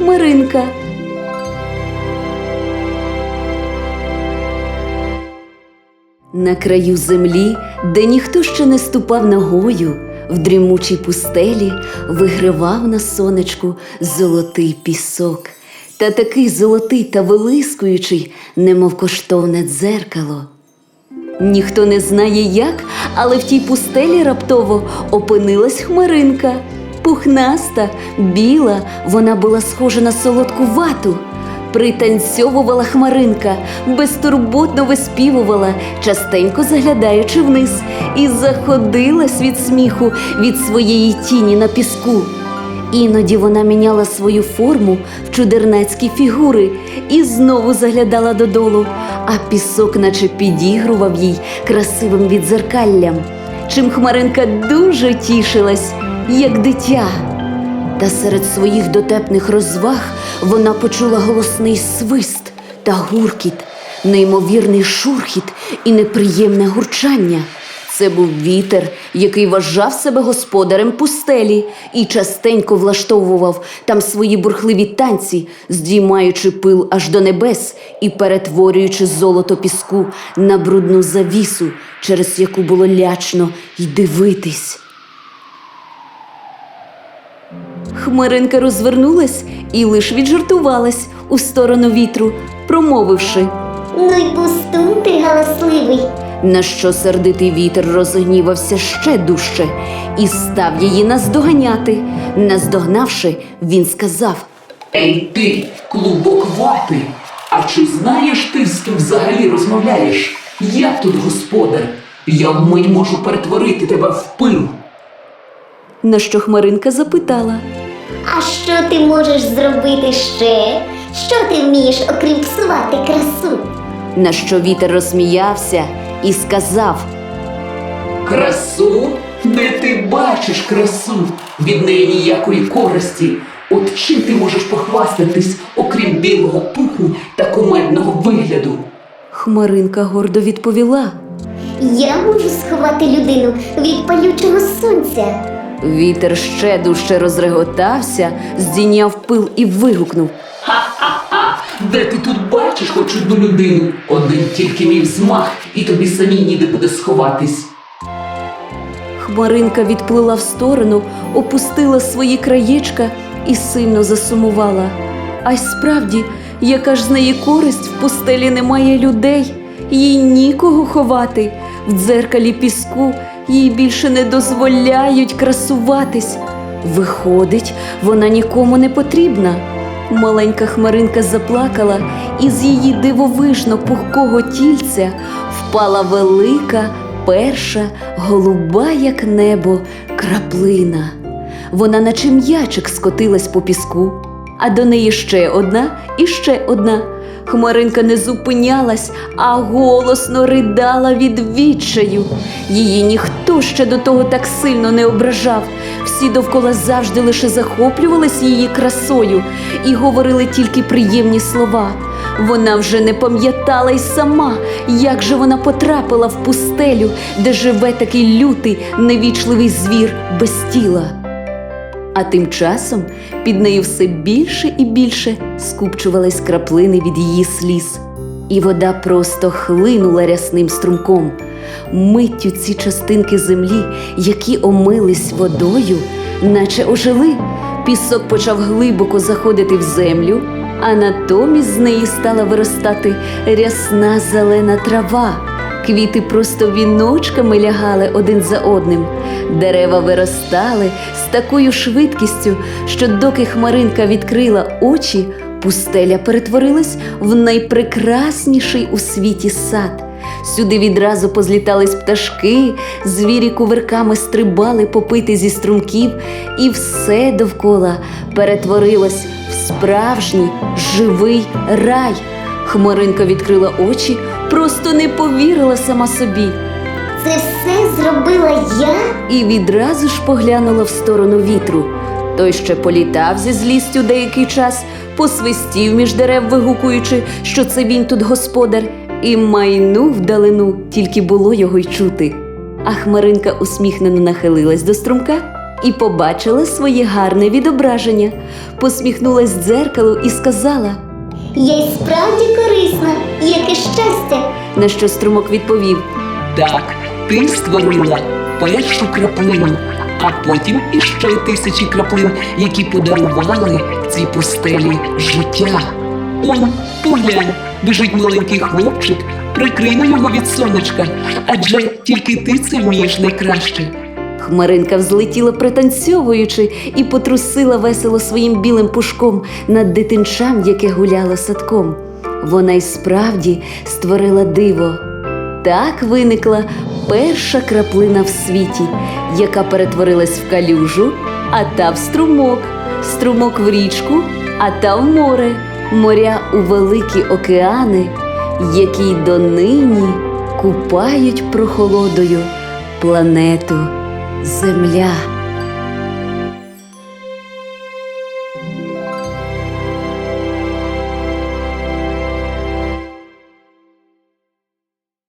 хмаринка. На краю землі, де ніхто ще не ступав ногою, в дрімучій пустелі вигривав на сонечку золотий пісок. Та такий золотий та вилискуючий, немов коштовне дзеркало. Ніхто не знає як, але в тій пустелі раптово опинилась хмаринка. Пухнаста, біла, вона була схожа на солодку вату. Пританцьовувала хмаринка, безтурботно виспівувала, частенько заглядаючи вниз, і заходилась від сміху від своєї тіні на піску. Іноді вона міняла свою форму в чудернацькі фігури і знову заглядала додолу, а пісок наче підігрував їй красивим відзеркаллям, чим Хмаринка дуже тішилась, як дитя. Та серед своїх дотепних розваг вона почула голосний свист та гуркіт, неймовірний шурхіт і неприємне гурчання. Це був вітер, який вважав себе господарем пустелі і частенько влаштовував там свої бурхливі танці, здіймаючи пил аж до небес і перетворюючи золото піску на брудну завісу, через яку було лячно й дивитись. Хмаринка розвернулась і лиш віджартувалась у сторону вітру, промовивши. Ну й пустун ти галасливий. На що сердитий вітер розгнівався ще дужче і став її наздоганяти. Наздогнавши, він сказав: Ей ти, клубок вати! А чи знаєш ти, з ким взагалі розмовляєш? Я тут господар. Я вмить можу перетворити тебе в пил. На що Хмаринка запитала. А що ти можеш зробити ще? Що ти вмієш, окрім псувати красу? На що вітер розсміявся і сказав: Красу? Де ти бачиш красу? Від неї ніякої користі. От чим ти можеш похвастатись, окрім білого пуху та кумедного вигляду? Хмаринка гордо відповіла. Я можу сховати людину від палючого сонця. Вітер ще дужче розреготався, здійняв пил і вигукнув. Де ти тут бачиш хоч одну людину? Один тільки мій взмах, і тобі самі ніде буде сховатись. Хмаринка відплила в сторону, опустила свої краєчка і сильно засумувала. А й справді, яка ж з неї користь в пустелі немає людей, їй нікого ховати. В дзеркалі піску їй більше не дозволяють красуватись. Виходить, вона нікому не потрібна. Маленька хмаринка заплакала, і з її дивовижно пухкого тільця впала велика, перша, голуба, як небо, краплина. Вона, наче м'ячик, скотилась по піску, а до неї ще одна і ще одна. Хмаринка не зупинялась, а голосно ридала від відчаю. Її ніхто ще до того так сильно не ображав. Всі довкола завжди лише захоплювались її красою і говорили тільки приємні слова. Вона вже не пам'ятала й сама, як же вона потрапила в пустелю, де живе такий лютий, невічливий звір без тіла. А тим часом під нею все більше і більше скупчувались краплини від її сліз, і вода просто хлинула рясним струмком. Миттю ці частинки землі, які омились водою, наче ожили, пісок почав глибоко заходити в землю, а натомість з неї стала виростати рясна зелена трава. Квіти просто віночками лягали один за одним. Дерева виростали з такою швидкістю, що доки хмаринка відкрила очі, пустеля перетворилась в найпрекрасніший у світі сад. Сюди відразу позлітались пташки, звірі кувирками стрибали попити зі струмків, і все довкола перетворилось в справжній живий рай. Хмаринка відкрила очі, просто не повірила сама собі. Це все зробила я? і відразу ж поглянула в сторону вітру. Той ще політав зі злістю деякий час, посвистів між дерев, вигукуючи, що це він тут господар, і майнув вдалину, тільки було його й чути. А хмаринка усміхнено нахилилась до струмка і побачила своє гарне відображення, посміхнулась дзеркалу і сказала, Я й справді корисна, яке щастя. на що струмок відповів. Так, ти створила першу краплину, а потім іще тисячі краплин, які подарували цій пустелі життя. Он, поглянь, біжить маленький хлопчик, прикриймо його від сонечка, адже тільки ти це вмієш найкраще. Хмаринка взлетіла пританцьовуючи і потрусила весело своїм білим пушком над дитинчам, яке гуляло садком. Вона й справді створила диво. Так виникла перша краплина в світі, яка перетворилась в калюжу, а та в струмок, струмок в річку, а та в море, моря у великі океани, які донині купають прохолодою планету Земля.